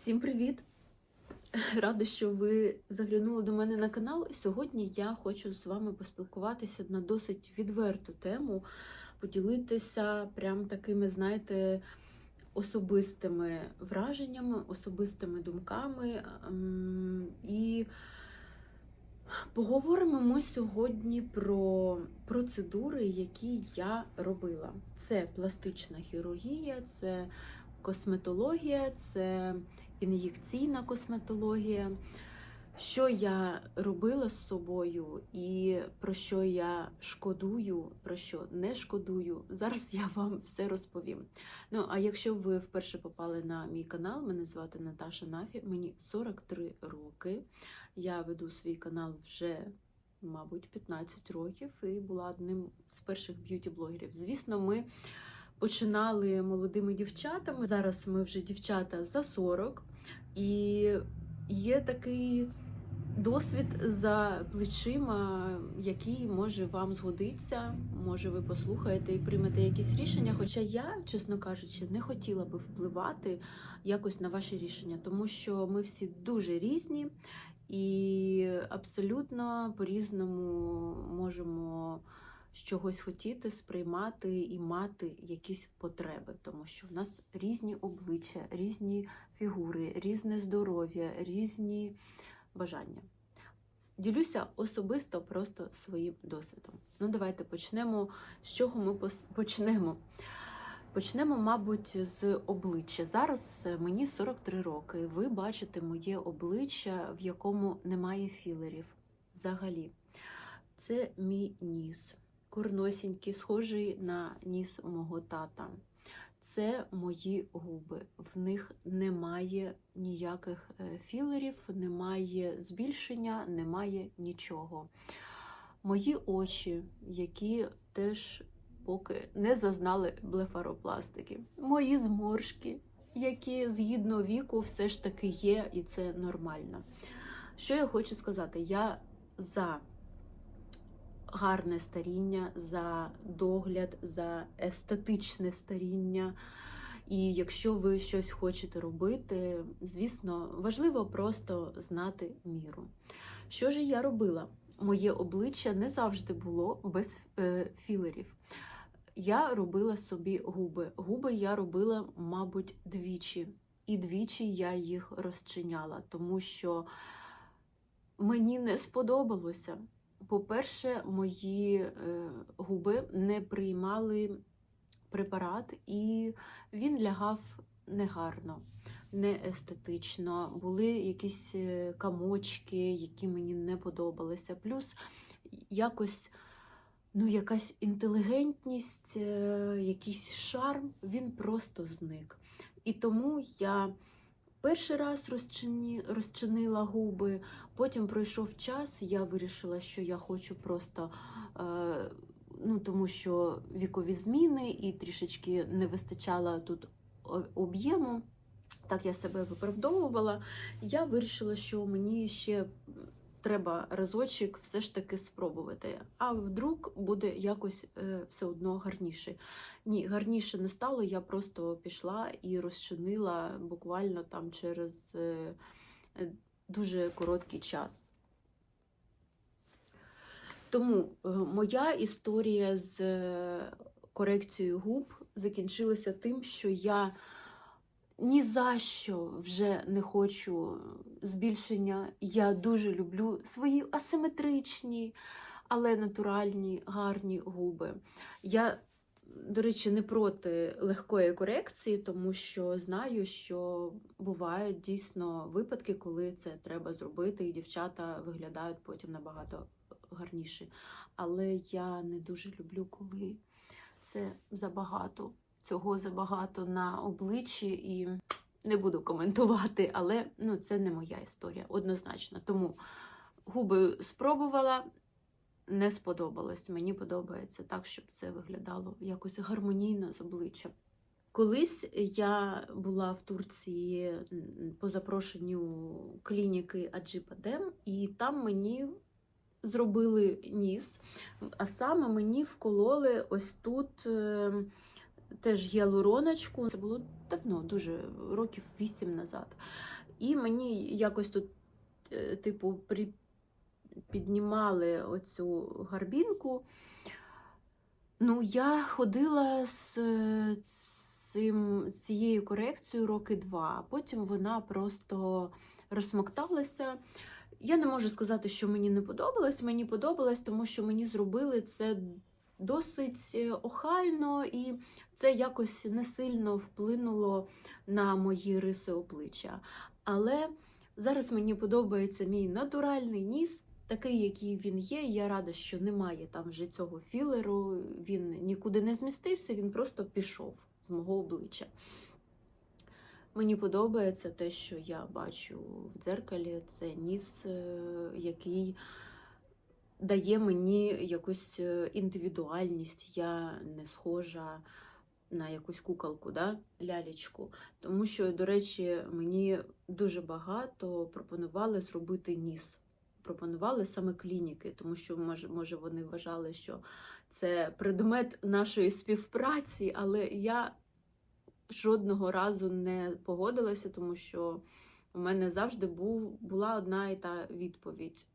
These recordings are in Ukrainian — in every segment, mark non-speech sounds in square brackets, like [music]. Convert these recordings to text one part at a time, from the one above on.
Всім привіт! Рада, що ви заглянули до мене на канал. І Сьогодні я хочу з вами поспілкуватися на досить відверту тему, поділитися прям такими, знаєте, особистими враженнями, особистими думками. Ем, І поговоримо ми сьогодні про процедури, які я робила. Це пластична хірургія, це косметологія, це ін'єкційна косметологія. Що я робила з собою і про що я шкодую, про що не шкодую, зараз я вам все розповім. Ну, а якщо ви вперше попали на мій канал, мене звати Наташа Нафі, мені 43 роки. Я веду свій канал вже, мабуть, 15 років і була одним з перших б'юті-блогерів. Звісно, ми починали молодими дівчатами. Зараз ми вже дівчата за 40, і є такий досвід за плечима, який може вам згодиться. Може, ви послухаєте і приймете якісь рішення. Хоча я, чесно кажучи, не хотіла би впливати якось на ваші рішення, тому що ми всі дуже різні і абсолютно по-різному можемо чогось хотіти, сприймати і мати якісь потреби, тому що в нас різні обличчя, різні фігури, різне здоров'я, різні бажання. Ділюся особисто просто своїм досвідом. Ну, давайте почнемо. З чого ми почнемо? Почнемо, мабуть, з обличчя. Зараз мені 43 роки. Ви бачите моє обличчя, в якому немає філерів взагалі. Це мій ніс корносінький, схожий на ніс мого тата. Це мої губи. В них немає ніяких е, філерів, немає збільшення, немає нічого. Мої очі, які теж поки не зазнали блефаропластики. Мої зморшки, які згідно віку все ж таки є, і це нормально. Що я хочу сказати? Я за гарне старіння, за догляд, за естетичне старіння. І якщо ви щось хочете робити, звісно, важливо просто знати міру. Що ж я робила? Моє обличчя не завжди було без е, філерів. Я робила собі губи. Губи я робила, мабуть, двічі. І двічі я їх розчиняла, тому що мені не сподобалося. По-перше, мої е, губи не приймали препарат, і він лягав негарно, не естетично. Були якісь е, камочки, які мені не подобалися. Плюс якось ну, якась інтелігентність, е, якийсь шарм, він просто зник. І тому я. Перший раз розчині, розчинила губи, потім пройшов час, я вирішила, що я хочу просто, е, ну тому що вікові зміни і трішечки не вистачало тут об'єму. Так я себе виправдовувала. Я вирішила, що мені ще треба разочок все ж таки спробувати. А вдруг буде якось е, все одно гарніше. Ні, гарніше не стало. Я просто пішла і розчинила буквально там через е, е, дуже короткий час. Тому моя історія з корекцією губ закінчилася тим, що я ні за що вже не хочу збільшення. Я дуже люблю свої асиметричні, але натуральні, гарні губи. Я, до речі, не проти легкої корекції, тому що знаю, що бувають дійсно випадки, коли це треба зробити, і дівчата виглядають потім набагато гарніше. Але я не дуже люблю, коли це забагато. Цього забагато на обличчі і не буду коментувати, але ну, це не моя історія, однозначно. Тому губи спробувала, не сподобалось. Мені подобається так, щоб це виглядало якось гармонійно з обличчям. Колись я була в Турції по запрошенню клініки Аджіпадем, і там мені зробили ніс, а саме мені вкололи ось тут. Теж гіалуроночку. Це було давно, дуже років вісім назад. І мені якось тут, е, типу, при... піднімали оцю гарбінку. Ну, я ходила з цим, з цією корекцією роки два, потім вона просто розсмокталася. Я не можу сказати, що мені не подобалось. Мені подобалось, тому що мені зробили це досить е, охайно, і це якось не сильно вплинуло на мої риси обличчя. Але зараз мені подобається мій натуральний ніс, такий, який він є. Я рада, що немає там вже цього філеру. Він нікуди не змістився, він просто пішов з мого обличчя. Мені подобається те, що я бачу в дзеркалі. Це ніс, е, який дає мені якусь е, індивідуальність. Я не схожа на якусь куколку, да? лялечку. Тому що, до речі, мені дуже багато пропонували зробити ніс. Пропонували саме клініки, тому що може, вони вважали, що це предмет нашої співпраці, але я жодного разу не погодилася, тому що у мене завжди був, була одна і та відповідь.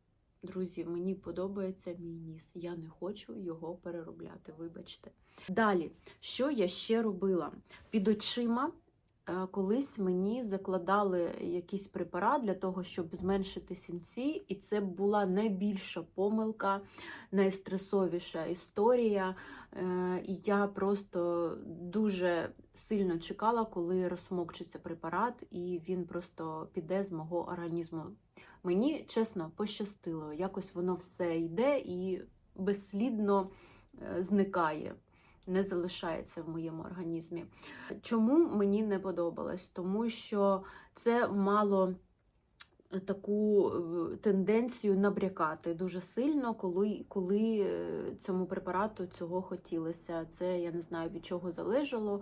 Друзі, мені подобається мій ніс. Я не хочу його переробляти. Вибачте. Далі, що я ще робила? Під очима е, колись мені закладали якийсь препарат для того, щоб зменшити сінці, і це була найбільша помилка, найстресовіша історія. Е, І я просто дуже сильно чекала, коли розсмокчиться препарат, і він просто піде з мого організму. Мені чесно пощастило, якось воно все йде і безслідно е, зникає, не залишається в моєму організмі. Чому мені не подобалось? Тому що це мало таку е, тенденцію набрякати дуже сильно, коли, коли е, цьому препарату цього хотілося. Це я не знаю від чого залежало.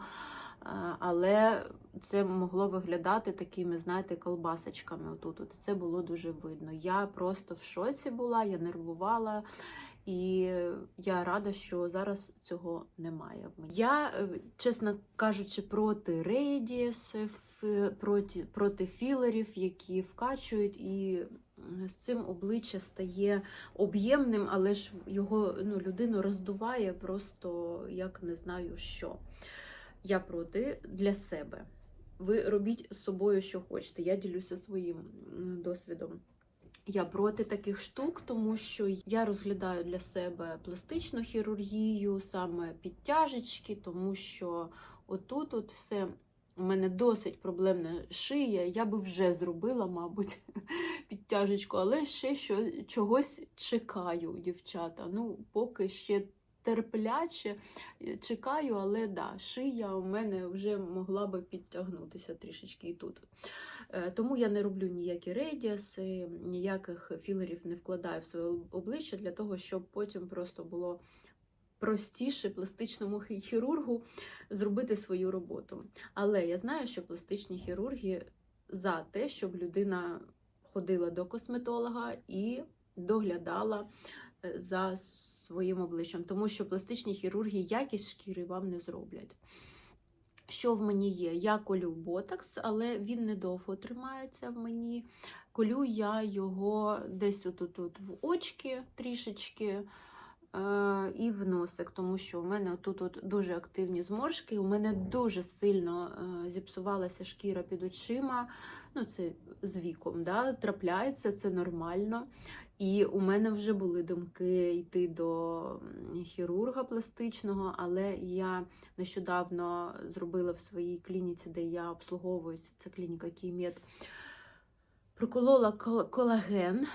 Але це могло виглядати такими, знаєте, колбасочками. Отут. От це було дуже видно. Я просто в шоці була, я нервувала, і я рада, що зараз цього немає в мені. Я, е, чесно кажучи, проти рейдіс, проти, проти філерів, які вкачують, і з цим обличчя стає об'ємним, але ж його ну, людину роздуває просто як не знаю що. Я проти для себе. Ви робіть з собою, що хочете. Я ділюся своїм досвідом. Я проти таких штук, тому що я розглядаю для себе пластичну хірургію, саме підтяжечки, тому що отут от все у мене досить проблемна шия. Я би вже зробила, мабуть, [laughs] підтяжечку, але ще що, чогось чекаю, дівчата. Ну, поки ще терпляче е, чекаю, але да, шия у мене вже могла би підтягнутися трішечки і тут. Е, Тому я не роблю ніякі рейдіаси, ніяких філерів не вкладаю в своє обличчя для того, щоб потім просто було простіше пластичному хірургу зробити свою роботу. Але я знаю, що пластичні хірурги за те, щоб людина ходила до косметолога і доглядала е, за своїм обличчям, тому що пластичні хірурги якість шкіри вам не зроблять. Що в мені є? Я колю ботокс, але він недовго тримається в мені. Колю я його десь отут -от в очки трішечки е, і в носик, тому що у мене тут дуже активні зморшки. У мене дуже сильно е, зіпсувалася шкіра під очима. Ну, це з віком, да, трапляється, це нормально. І у мене вже були думки йти до хірурга пластичного, але я нещодавно зробила в своїй клініці, де я обслуговуюся, це клініка Кімет, проколола колаген.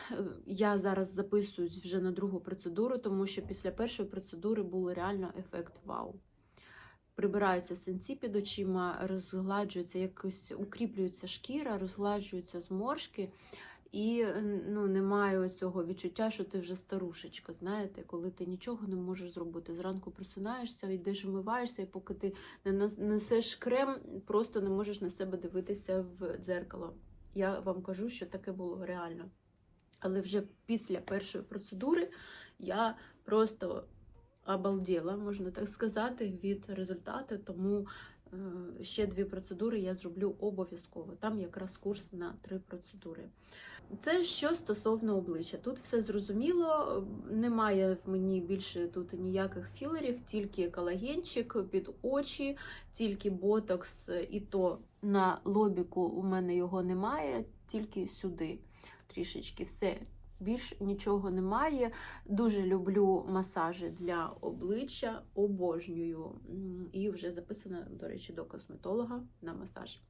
Я зараз записуюсь вже на другу процедуру, тому що після першої процедури був реально ефект вау. Прибираються синці під очима, розгладжується, якось укріплюється шкіра, розгладжуються зморшки. І ну, немає цього відчуття, що ти вже старушечка, знаєте, коли ти нічого не можеш зробити. Зранку просинаєшся, йдеш вмиваєшся, і поки ти не несеш крем, просто не можеш на себе дивитися в дзеркало. Я вам кажу, що таке було реально. Але вже після першої процедури я просто обалділа, можна так сказати, від результату. Тому Ще дві процедури я зроблю обов'язково. Там якраз курс на три процедури. Це що стосовно обличчя. Тут все зрозуміло, немає в мені більше тут ніяких філерів, тільки колагенчик під очі, тільки ботокс, і то на лобіку у мене його немає, тільки сюди трішечки все. Більш нічого немає. Дуже люблю масажі для обличчя, обожнюю. І вже записана, до речі, до косметолога на масаж.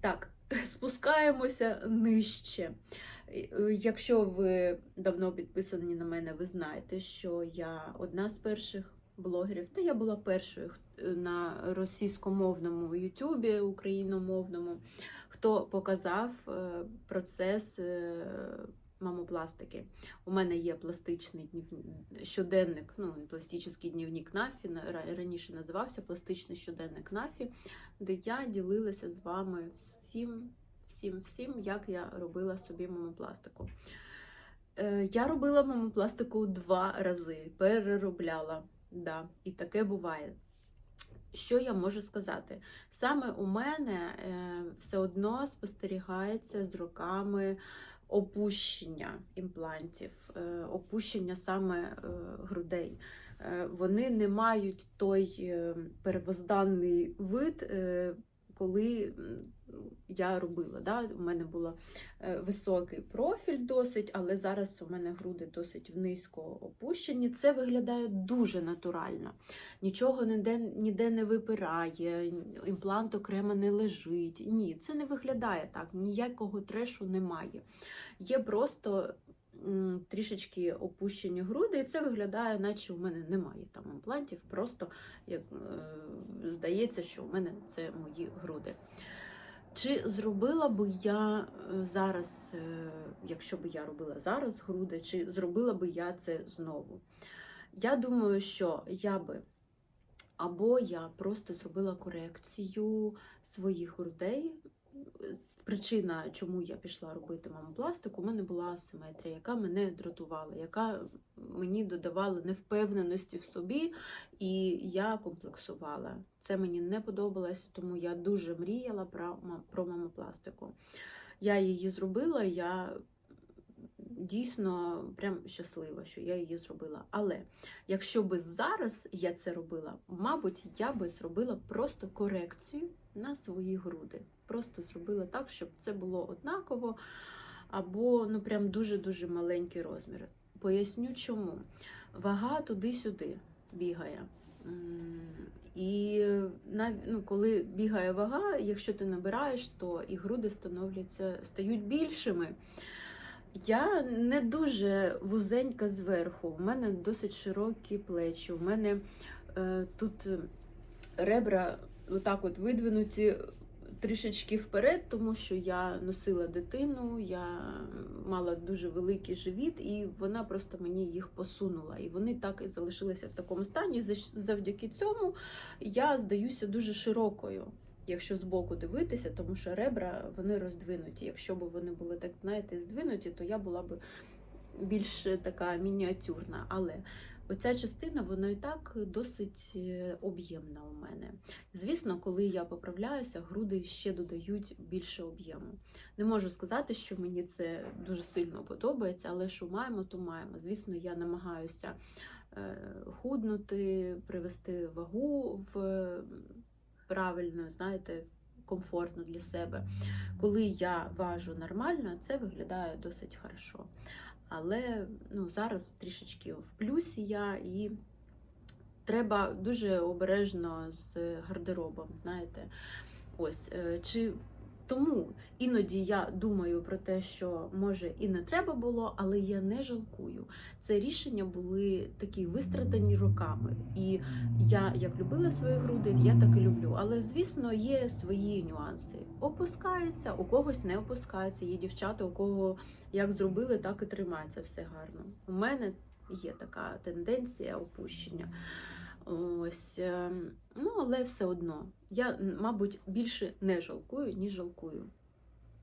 Так, [laughs] спускаємося нижче. Е, Якщо ви давно підписані на мене, ви знаєте, що я одна з перших блогерів, та я була першою на російськомовному Ютубі, україномовному, хто показав е, процес е, мамопластики. У мене є пластичний щоденник, ну, пластичний дневник НАФІ, раніше називався пластичний щоденник НАФІ, де я ділилася з вами всім, всім, всім, як я робила собі мамопластику. Е, Я робила мамопластику два рази, переробляла. Да, і таке буває. Що я можу сказати? Саме у мене е, все одно спостерігається з роками опущення імплантів, е, опущення саме е, грудей. Е, Вони не мають той первозданний вид, коли я робила. Да? У мене був високий профіль досить, але зараз у мене груди досить низько опущені. Це виглядає дуже натурально. Нічого ніде, ніде не випирає, імплант окремо не лежить. Ні, це не виглядає так, ніякого трешу немає. Є просто трішечки опущені груди, і це виглядає, наче у мене немає там імплантів. Просто як, е, здається, що у мене це мої груди. Чи зробила би я е, зараз, е, якщо б я робила зараз груди, чи зробила би я це знову? Я думаю, що я би або я просто зробила корекцію своїх грудей. Причина, чому я пішла робити мамопластику, у мене була асиметрія, яка мене дратувала, яка мені додавала невпевненості в собі, і я комплексувала. Це мені не подобалося, тому я дуже мріяла про, мамопластику. Я її зробила, я дійсно прям щаслива, що я її зробила. Але якщо би зараз я це робила, мабуть, я би зробила просто корекцію на свої груди. Просто зробила так, щоб це було однаково, або ну прям дуже-дуже маленький розмір. Поясню чому. Вага туди-сюди бігає. І ну, коли бігає вага, якщо ти набираєш, то і груди становляться, стають більшими. Я не дуже вузенька зверху, у мене досить широкі плечі. У мене е, тут е, ребра отак от видвинуті трішечки вперед, тому що я носила дитину, я мала дуже великий живіт, і вона просто мені їх посунула. І вони так і залишилися в такому стані. Завдяки цьому я здаюся дуже широкою. Якщо збоку дивитися, тому що ребра вони роздвинуті. Якщо б вони були так, знаєте, здвинуті, то я була б більш така мініатюрна. Але оця частина вона і так досить е, об'ємна у мене. Звісно, коли я поправляюся, груди ще додають більше об'єму. Не можу сказати, що мені це дуже сильно подобається, але що маємо, то маємо. Звісно, я намагаюся е, худнути, привести вагу в правильно, знаєте, комфортно для себе. Коли я важу нормально, це виглядає досить хорошо. Але ну, зараз трішечки в плюсі я і треба дуже обережно з гардеробом, знаєте. Ось, е, чи тому іноді я думаю про те, що може і не треба було, але я не жалкую. Це рішення були такі вистрадані роками. І я як любила свої груди, я так і люблю. Але звісно, є свої нюанси. Опускається, у когось не опускається. Є дівчата, у кого як зробили, так і тримається все гарно. У мене є така тенденція опущення. Ось, ем, ну, але все одно. Я, мабуть, більше не жалкую, ніж жалкую.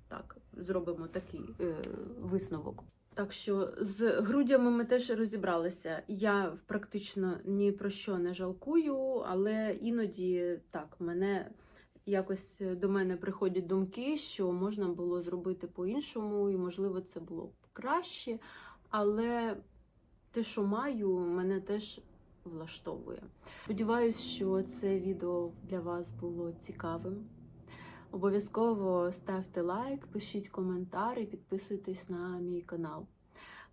Так, зробимо такий е, висновок. Так що з грудями ми теж розібралися. Я практично ні про що не жалкую, але іноді так мене якось до мене приходять думки, що можна було зробити по-іншому, і можливо це було б краще. Але те, що маю, мене теж влаштовує. Сподіваюсь, що це відео для вас було цікавим. Обов'язково ставте лайк, пишіть коментар і підписуйтесь на мій канал.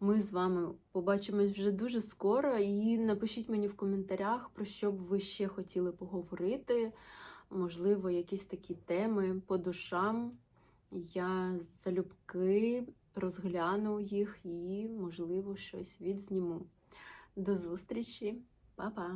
Ми з вами побачимось вже дуже скоро. І напишіть мені в коментарях, про що б ви ще хотіли поговорити. Можливо, якісь такі теми по душам. Я залюбки розгляну їх і, можливо, щось відзніму. До зустрічі, Па-па!